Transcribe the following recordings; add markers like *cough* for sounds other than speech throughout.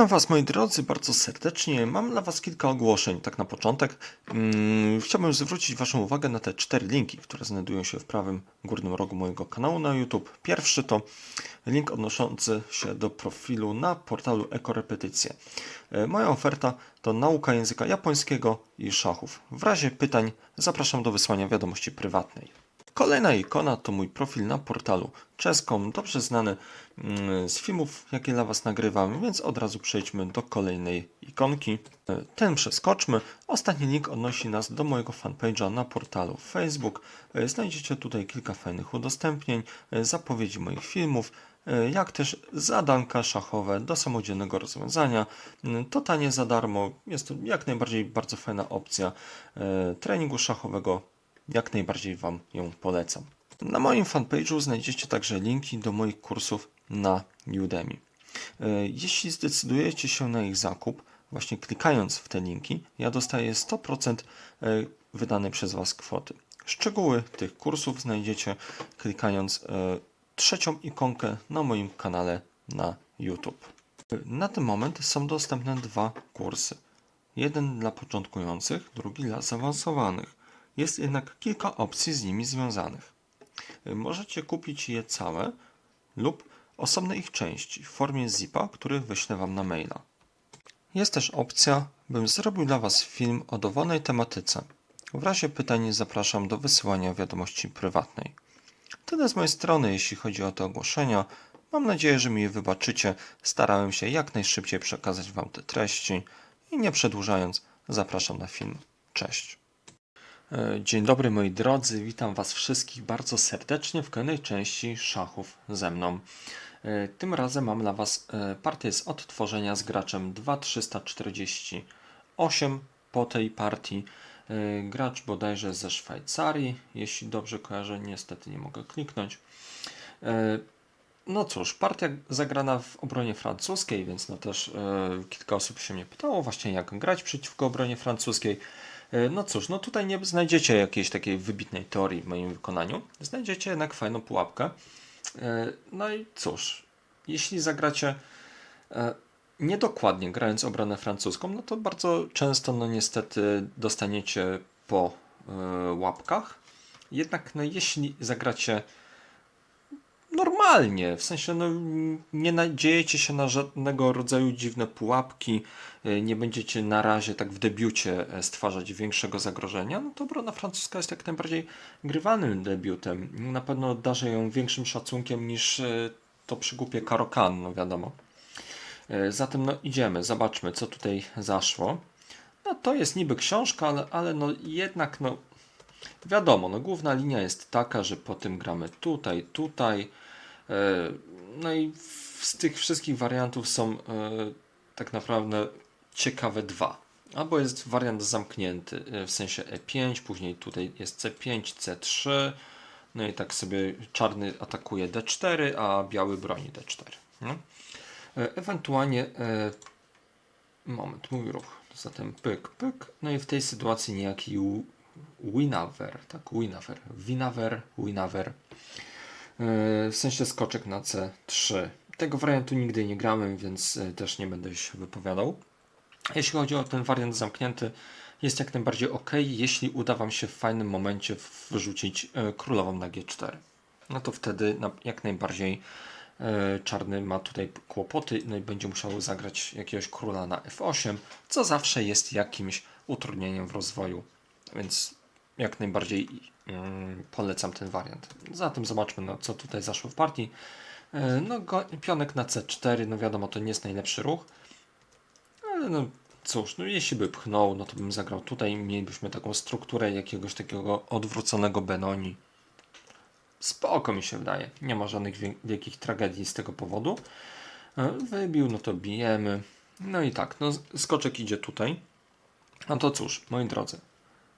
Witam Was moi drodzy bardzo serdecznie. Mam dla Was kilka ogłoszeń. Tak na początek mm, chciałbym zwrócić Waszą uwagę na te cztery linki, które znajdują się w prawym górnym rogu mojego kanału na YouTube. Pierwszy to link odnoszący się do profilu na portalu Ekorepetycje. E, Moja oferta to nauka języka japońskiego i szachów. W razie pytań zapraszam do wysłania wiadomości prywatnej. Kolejna ikona to mój profil na portalu czeskom, dobrze znany mm, z filmów, jakie dla Was nagrywam, więc od razu przejdźmy do kolejnej ikonki. Ten przeskoczmy. Ostatni link odnosi nas do mojego fanpage'a na portalu Facebook. Znajdziecie tutaj kilka fajnych udostępnień, zapowiedzi moich filmów, jak też zadanka szachowe do samodzielnego rozwiązania. Totalnie za darmo. Jest to jak najbardziej bardzo fajna opcja e, treningu szachowego jak najbardziej Wam ją polecam. Na moim fanpage'u znajdziecie także linki do moich kursów na Udemy. E, Jeśli zdecydujecie się na ich zakup, właśnie klikając w te linki, ja dostaję 100% e, wydanej przez Was kwoty. Szczegóły tych kursów znajdziecie klikając e, trzecią ikonkę na moim kanale na YouTube. Na ten moment są dostępne dwa kursy. Jeden dla początkujących, drugi dla zaawansowanych. Jest jednak kilka opcji z nimi związanych. Y, Możecie kupić je całe lub osobne ich części w formie zipa, który wyślę Wam na maila. Jest też opcja, bym zrobił dla Was film o dowolnej tematyce. W razie pytań zapraszam do wysyłania wiadomości prywatnej. Tyle z mojej strony, jeśli chodzi o te ogłoszenia. Mam nadzieję, że mi je wybaczycie. Starałem się jak najszybciej przekazać Wam te treści i nie przedłużając, zapraszam na film. Cześć. E, Dzień dobry moi drodzy, witam Was wszystkich bardzo serdecznie w kolejnej części szachów ze mną. E, Tym razem mam dla Was e, partię z odtworzenia z graczem 2348. Po tej partii gracz bodajże ze Szwajcarii, jeśli dobrze kojarzę, niestety nie mogę kliknąć. No cóż, partia zagrana w obronie francuskiej, więc no też kilka osób się mnie pytało właśnie jak grać przeciwko obronie francuskiej. E, No cóż, no tutaj nie znajdziecie jakiejś takiej wybitnej teorii w moim wykonaniu. Znajdziecie jednak fajną pułapkę. E, No i cóż, jeśli zagracie e, niedokładnie grając obronę francuską, no to bardzo często no niestety dostaniecie po łapkach. Jednak no jeśli zagracie normalnie, w sensie no, nie nadziejecie się na żadnego rodzaju dziwne pułapki, y, nie będziecie na razie tak w debiucie e, stwarzać większego zagrożenia, no to obrona francuska jest jak najbardziej grywalnym debiutem. Na pewno darzę ją większym szacunkiem niż e, to przygłupie Karokan, no wiadomo. E, Zatem no idziemy, zobaczmy co tutaj zaszło. No to jest niby książka, ale, ale no jednak no Wiadomo, no główna linia jest taka, że po tym gramy tutaj, tutaj. E, No i z tych wszystkich wariantów są e, tak naprawdę ciekawe dwa. Albo jest wariant zamknięty, e, w sensie E5, później tutaj jest C5, C3. No i tak sobie czarny atakuje D4, a biały broni D4. nie? E, Ewentualnie moment, mój ruch. Zatem pyk, pyk. No i w tej sytuacji niejaki Winaver, tak, Winaver, Winaver, Winaver. Yy, W sensie skoczek na C3. Tego wariantu nigdy nie grałem, więc yy, też nie będę się wypowiadał. Jeśli chodzi o ten wariant zamknięty, jest jak najbardziej ok, jeśli uda Wam się w fajnym momencie wyrzucić yy, królową na G4. No to wtedy jak najbardziej czarny ma tutaj kłopoty, no i będzie musiał zagrać jakiegoś króla na F8, co zawsze jest jakimś utrudnieniem w rozwoju więc jak najbardziej mm, polecam ten wariant. Zatem zobaczmy, no, co tutaj zaszło w partii. E, No, pionek na C4, no wiadomo, to nie jest najlepszy ruch. Ale no cóż, no jeśli by pchnął, no to bym zagrał tutaj. Mielibyśmy taką strukturę jakiegoś takiego odwróconego Benoni. Spoko mi się wydaje. Nie ma żadnych wie- wielkich tragedii z tego powodu. E, Wybił, no to bijemy. No i tak, no skoczek idzie tutaj. No to cóż, moi drodzy,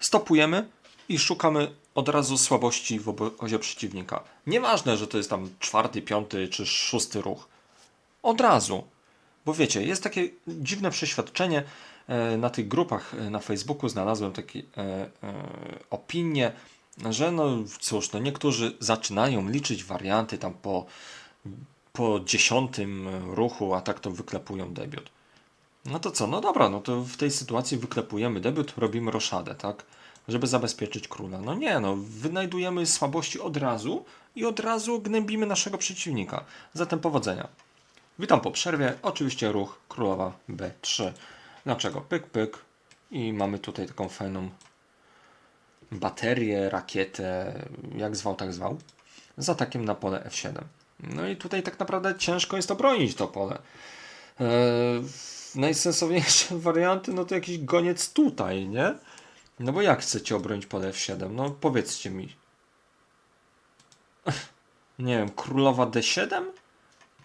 stopujemy i szukamy od razu słabości w obozie przeciwnika. Nieważne, że to jest tam czwarty, piąty czy szósty ruch. Od razu. Bo wiecie, jest takie dziwne przeświadczenie e, na tych grupach e, na Facebooku znalazłem takie e, e, opinie, że no cóż, no niektórzy zaczynają liczyć warianty tam po, po dziesiątym ruchu, a tak to wyklepują debiut. No to co? No dobra, no to w tej sytuacji wyklepujemy debiut, robimy roszadę, tak? Żeby zabezpieczyć króla. No nie, no, wynajdujemy słabości od razu i od razu gnębimy naszego przeciwnika. Zatem powodzenia. Witam po przerwie. Oczywiście ruch królowa B3. Dlaczego? Pyk, pyk. I mamy tutaj taką fajną baterię, rakietę, jak zwał, tak zwał, z atakiem na pole F7. No i tutaj tak naprawdę ciężko jest obronić to pole. Eee, najsensowniejsze *laughs* warianty, no to jakiś goniec tutaj, nie? No bo jak chcecie obronić pole F7? No powiedzcie mi. *laughs* Nie wiem, królowa D7?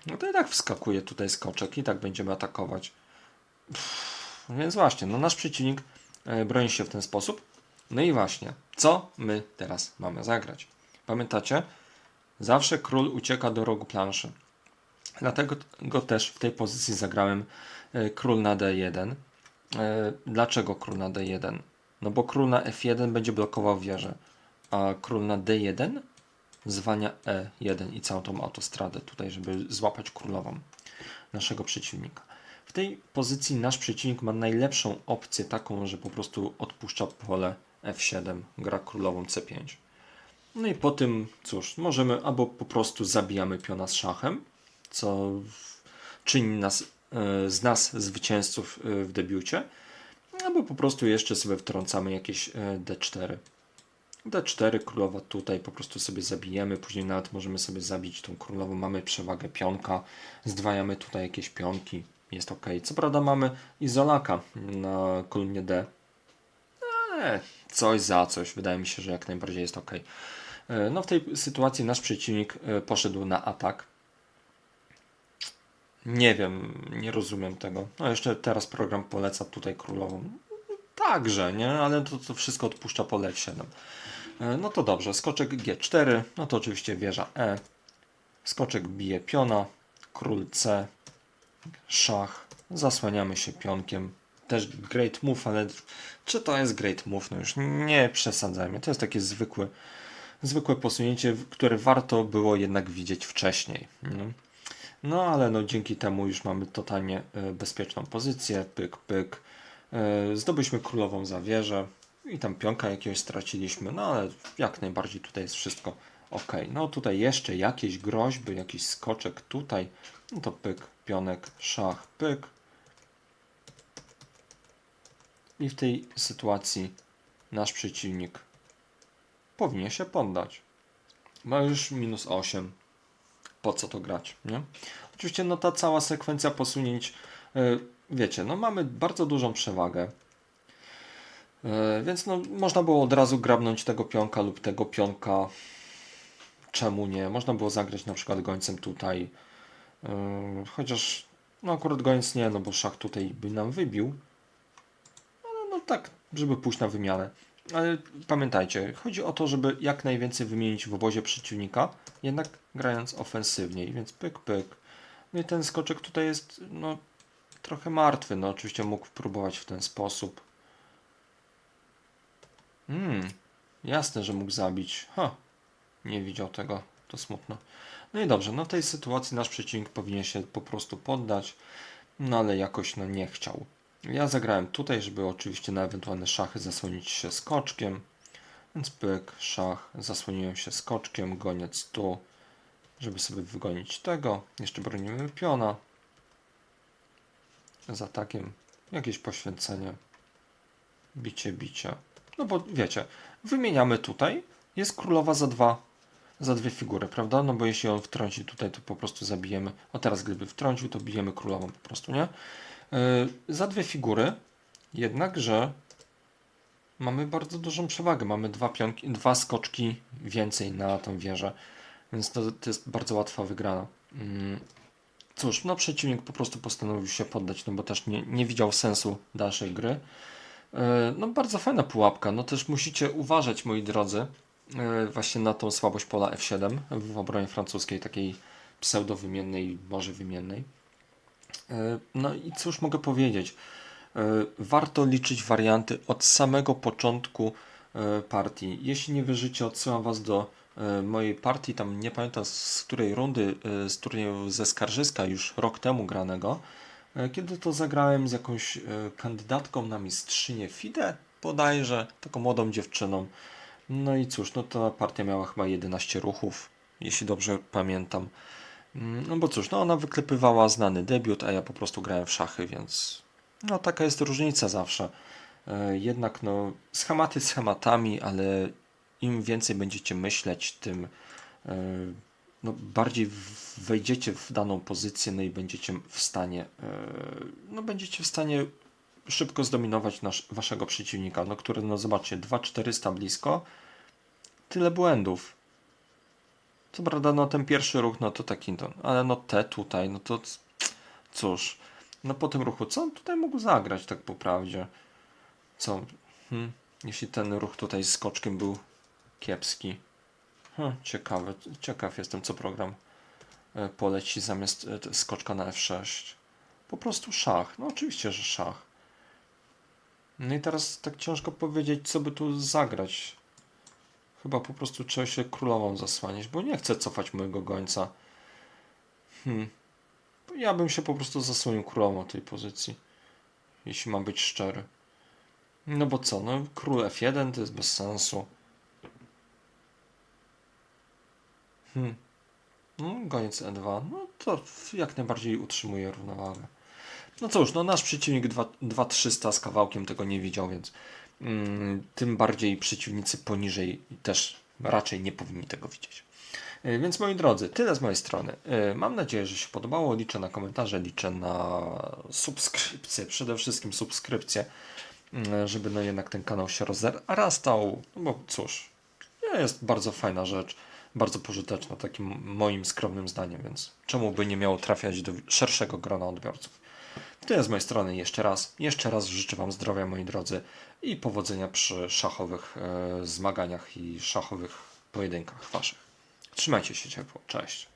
No to i tak wskakuje tutaj skoczek i tak będziemy atakować. Pff, więc właśnie, no nasz przeciwnik e, broni się w ten sposób. No i właśnie, co my teraz mamy zagrać? Pamiętacie? Zawsze król ucieka do rogu planszy. Dlatego go też w tej pozycji zagrałem e, król na D1. E, Dlaczego król na D1? No bo król na F1 będzie blokował wieżę, a król na D1 zwania E1 i całą tą autostradę tutaj, żeby złapać królową naszego przeciwnika. W tej pozycji nasz przeciwnik ma najlepszą opcję taką, że po prostu odpuszcza pole F7, gra królową C5. No i po tym, cóż, możemy albo po prostu zabijamy piona z szachem, co czyni nas, e, z nas zwycięzców e, w debiucie, albo po prostu jeszcze sobie wtrącamy jakieś e, D4. D4, królowa tutaj po prostu sobie zabijemy, później nawet możemy sobie zabić tą królową, mamy przewagę pionka, zdwajamy tutaj jakieś pionki, jest ok. Co prawda mamy izolaka na kolumnie D, ale coś za coś, wydaje mi się, że jak najbardziej jest ok. E, No w tej sytuacji nasz przeciwnik e, poszedł na atak. Nie wiem, nie rozumiem tego. No jeszcze teraz program poleca tutaj królową. Także, nie? Ale to, to wszystko odpuszcza pole F7. E, No to dobrze, skoczek G4, no to oczywiście wieża E. Skoczek bije piona, król C, szach, zasłaniamy się pionkiem. Też great move, ale czy to jest great move? No już nie przesadzajmy. To jest takie zwykłe, zwykłe posunięcie, które warto było jednak widzieć wcześniej. No, no ale no dzięki temu już mamy totalnie e, bezpieczną pozycję. Pyk, pyk. E, Zdobyliśmy królową za wieżę i tam pionka jakiegoś straciliśmy, no ale jak najbardziej tutaj jest wszystko ok. No tutaj jeszcze jakieś groźby, jakiś skoczek tutaj, no to pyk, pionek, szach, pyk. I w tej sytuacji nasz przeciwnik powinien się poddać. Ma już minus 8. Po co to grać, nie? Oczywiście no ta cała sekwencja posunięć, yy, wiecie, no mamy bardzo dużą przewagę. Yy, więc no można było od razu grabnąć tego pionka lub tego pionka. Czemu nie? Można było zagrać na przykład gońcem tutaj. Yy, chociaż no akurat goniec nie, no bo szach tutaj by nam wybił. Ale no tak, żeby pójść na wymianę. Ale pamiętajcie, chodzi o to, żeby jak najwięcej wymienić w obozie przeciwnika, jednak grając ofensywniej, więc pyk, pyk. No i ten skoczek tutaj jest no, trochę martwy. No oczywiście mógł próbować w ten sposób. Hmm, jasne, że mógł zabić. Ha, nie widział tego, to smutno. No i dobrze, no w tej sytuacji nasz przeciwnik powinien się po prostu poddać, no ale jakoś no nie chciał. Ja zagrałem tutaj, żeby oczywiście na ewentualne szachy zasłonić się skoczkiem. Więc pyk, szach, zasłoniłem się skoczkiem, goniec tu, żeby sobie wygonić tego. Jeszcze bronimy piona. Z atakiem jakieś poświęcenie. Bicie, bicie. No bo wiecie, wymieniamy tutaj, jest królowa za dwa, za dwie figury, prawda? No bo jeśli on wtrąci tutaj, to po prostu zabijemy. O teraz gdyby wtrącił, to bijemy królową po prostu, nie? Yy, za dwie figury, jednakże mamy bardzo dużą przewagę. Mamy dwa, pionki, dwa skoczki więcej na tą wieżę, więc to, to jest bardzo łatwa wygrana. Mm. Cóż, no przeciwnik po prostu postanowił się poddać, no bo też nie, nie widział sensu dalszej gry. Yy, No bardzo fajna pułapka, no też musicie uważać moi drodzy yy, właśnie na tą słabość pola F7 w obronie francuskiej, takiej pseudowymiennej, może wymiennej. E, No i cóż mogę powiedzieć? E, Warto liczyć warianty od samego początku e, partii. Jeśli nie wierzycie, odsyłam Was do mojej partii, tam nie pamiętam z której rundy, z turnieju ze Skarżyska już rok temu granego. Kiedy to zagrałem z jakąś kandydatką na mistrzynię FIDE, bodajże, taką młodą dziewczyną. No i cóż, no ta partia miała chyba 11 ruchów, jeśli dobrze pamiętam. Mm, No bo cóż, no ona wyklepywała znany debiut, a ja po prostu grałem w szachy, więc no taka jest różnica zawsze. E, Jednak no schematy schematami, ale im więcej będziecie myśleć, tym e, no, bardziej wejdziecie w daną pozycję, no i będziecie w stanie, e, no będziecie w stanie szybko zdominować nasz, waszego przeciwnika, no który, no zobaczcie, 2400 blisko, tyle błędów. Co prawda, no ten pierwszy ruch, no to taki, no, ale no te tutaj, no to cóż, no po tym ruchu, co on tutaj mógł zagrać tak po prawdzie? Co, hmm, jeśli ten ruch tutaj z skoczkiem był kiepski. Hm, ciekawe, ciekaw jestem, co program e, poleci zamiast e, skoczka na F6. Po prostu szach. No oczywiście, że szach. No i teraz tak ciężko powiedzieć, co by tu zagrać. Chyba po prostu trzeba się królową zasłaniać, bo nie chcę cofać mojego gońca. Hmm. Ja bym się po prostu zasłonił królową tej pozycji. Jeśli mam być szczery. No bo co, no król F1 to jest bez sensu. Hmm. No, goniec E2, no to jak najbardziej utrzymuje równowagę. No cóż, no nasz przeciwnik 2 2300 z kawałkiem tego nie widział, więc tym bardziej przeciwnicy poniżej też raczej nie powinni tego widzieć. E, Więc moi drodzy, tyle z mojej strony. E, Mam nadzieję, że się podobało. Liczę na komentarze, liczę na subskrypcję, przede wszystkim subskrypcję, mm, żeby no jednak ten kanał się rozrastał. No bo cóż, jest bardzo fajna rzecz, bardzo pożyteczna, takim moim skromnym zdaniem, więc czemu by nie miało trafiać do szerszego grona odbiorców. Tyle z mojej strony jeszcze raz. Jeszcze raz życzę Wam zdrowia, moi drodzy, i powodzenia przy szachowych e, zmaganiach i szachowych pojedynkach Waszych. Trzymajcie się ciepło. Cześć.